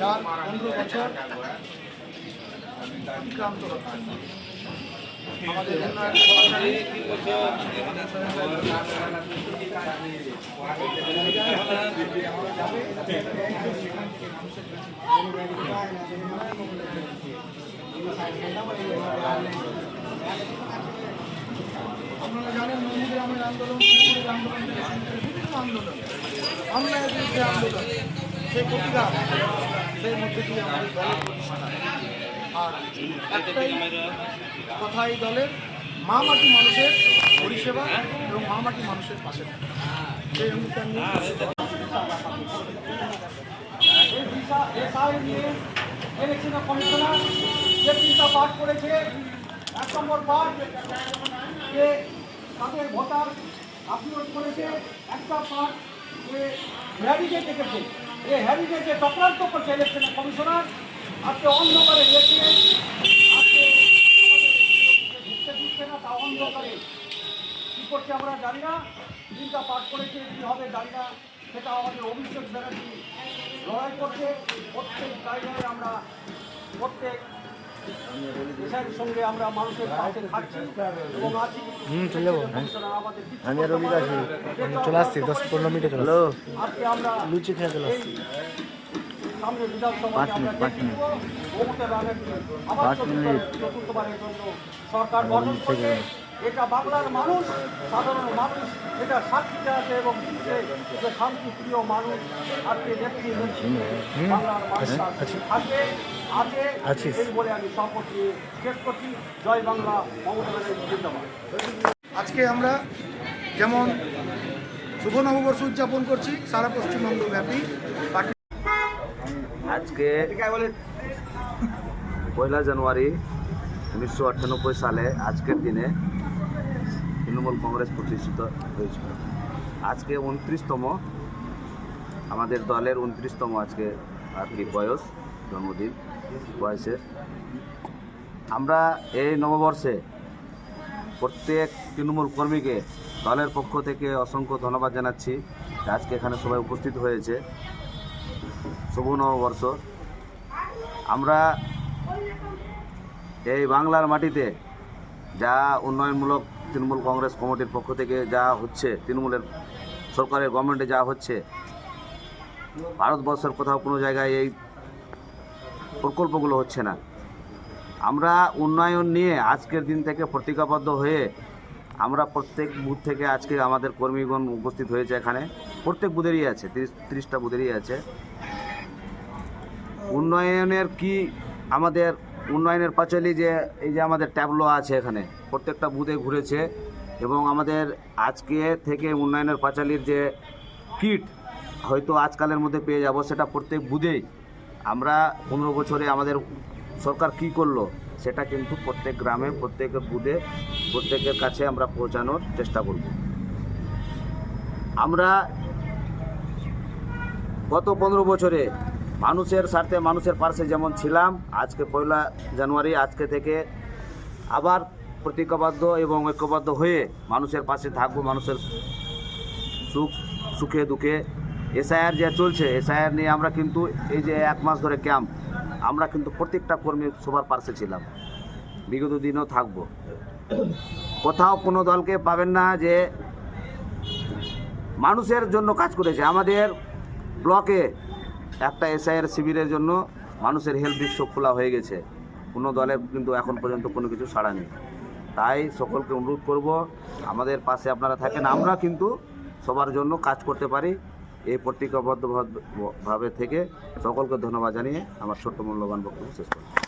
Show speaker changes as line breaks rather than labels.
যার পনেরো বছর অতিক্রান্ত আমাদের উন্নয়ন আপনারা জানেন আন্দোলন আন্দোলন আন্দোলন সেই মধ্যে দিয়ে আমাদের আর কথা এই দলের মা মাটি মানুষের পরিষেবা এবং মা মাটি মানুষের পাশে। সেই নিয়ে
ইলেকশন কমিশনার, যে তিনটা পাঠ করেছে। এক নম্বর পাঠ, যে তাদের ভোটার আপলোড করেছে। একটা পাঠ যে হ্যারিজে দেখেছে। এই হ্যারিজে যে চক্রান্ত করছে ইলেকশন কমিশনার। আজকে অন্ধকারে রেখে আজকে না, তা অন্ধকারে। কী করছে আমরা জানি না। তিনটা পাঠ করেছে, কী হবে জানি না। সেটা আমাদের অভিষেক ব্যানার্জি লড়াই করছে। প্রত্যেক জায়গায় আমরা প্রত্যেক দেশের সঙ্গে আমরা মানুষের পাশে থাকছি এবং আছি। আমাদের
আমি আর রবি আছি। চলে আসছি দশ পনেরো মিনিটে চলে
আজকে আমরা
লুচি খেয়ে চলে আসছি।
সামনে বিধানসভায় আমরা দেখে নিব। মমতা আবার চতুর্থবারের জন্য সরকার গঠন করবে। এটা বাংলার মানুষ সাধারণ মানুষ এটা সাক্ষীতে আছে এবং যে শান্তিপ্রিয় মানুষ আজকে নেত্রী বাংলার মানুষ আছে। আছে এই বলে আমি শপথ নিয়ে শেষ করছি। জয় বাংলা মমতা
আজকে আমরা যেমন শুভ নববর্ষ উদযাপন করছি সারা পশ্চিমবঙ্গ ব্যাপী।
আজকে পয়লা জানুয়ারি উনিশশো আটানব্বই সালে আজকের দিনে তৃণমূল কংগ্রেস প্রতিষ্ঠিত হয়েছিল। আজকে উনত্রিশতম, আমাদের দলের উনত্রিশতম আজকে আর কি বয়স, জন্মদিন, বয়সের। আমরা এই নববর্ষে প্রত্যেক তৃণমূল কর্মীকে দলের পক্ষ থেকে অসংখ্য ধন্যবাদ জানাচ্ছি। আজকে এখানে সবাই উপস্থিত হয়েছে। শুভ নববর্ষ। আমরা এই বাংলার মাটিতে যা উন্নয়নমূলক তৃণমূল কংগ্রেস কমিটির পক্ষ থেকে যা হচ্ছে, তৃণমূলের সরকারের গভর্নমেন্টে যা হচ্ছে, ভারতবর্ষের কোথাও কোনো জায়গায় এই প্রকল্পগুলো হচ্ছে না। আমরা উন্নয়ন নিয়ে আজকের দিন থেকে প্রতিজ্ঞাবদ্ধ হয়ে আমরা প্রত্যেক বুথ থেকে আজকে আমাদের কর্মীগণ উপস্থিত হয়েছে এখানে। প্রত্যেক বুথেরই আছে, তিরিশ, তিরিশটা বুথেরই আছে। উন্নয়নের কি আমাদের উন্নয়নের পাঁচালি যে, এই যে আমাদের ট্যাবলো আছে এখানে, প্রত্যেকটা বুথে ঘুরেছে এবং আমাদের আজকে থেকে উন্নয়নের পাঁচালির যে কিট হয়তো আজকালের মধ্যে পেয়ে যাব, সেটা প্রত্যেক বুথেই। আমরা পনেরো বছরে আমাদের সরকার কি করল, সেটা কিন্তু প্রত্যেক গ্রামে, প্রত্যেক বুথে, প্রত্যেকের কাছে আমরা পৌঁছানোর চেষ্টা করব। আমরা গত পনেরো বছরে মানুষের স্বার্থে, মানুষের পাশে যেমন ছিলাম, আজকে পয়লা জানুয়ারি, আজকে থেকে আবার প্রতিজ্ঞাবদ্ধ এবং ঐক্যবদ্ধ হয়ে মানুষের পাশে থাকব, মানুষের সুখ, সুখে, দুঃখে। এসআইআর যে চলছে, এসআইআর নিয়ে আমরা কিন্তু এই যে এক মাস ধরে ক্যাম্প আমরা কিন্তু প্রত্যেকটা কর্মী সবার পাশে ছিলাম। বিগত দিনও থাকব। কোথাও কোনো দলকে পাবেন না যে মানুষের জন্য কাজ করেছে। আমাদের ব্লকে একটা এসআইয়ের শিবিরের জন্য মানুষের হেলথ দিক খোলা হয়ে গেছে। কোনো দলের কিন্তু এখন পর্যন্ত কোনো কিছু সাড়া নেই। তাই সকলকে অনুরোধ করব, আমাদের পাশে আপনারা থাকেন। আমরা কিন্তু সবার জন্য কাজ করতে পারি এই প্রতিজ্ঞাবদ্ধ ভাবে থেকে। সকলকে ধন্যবাদ জানিয়ে আমার ছোট্ট মূল্যবান বক্তব্য শেষ করছি।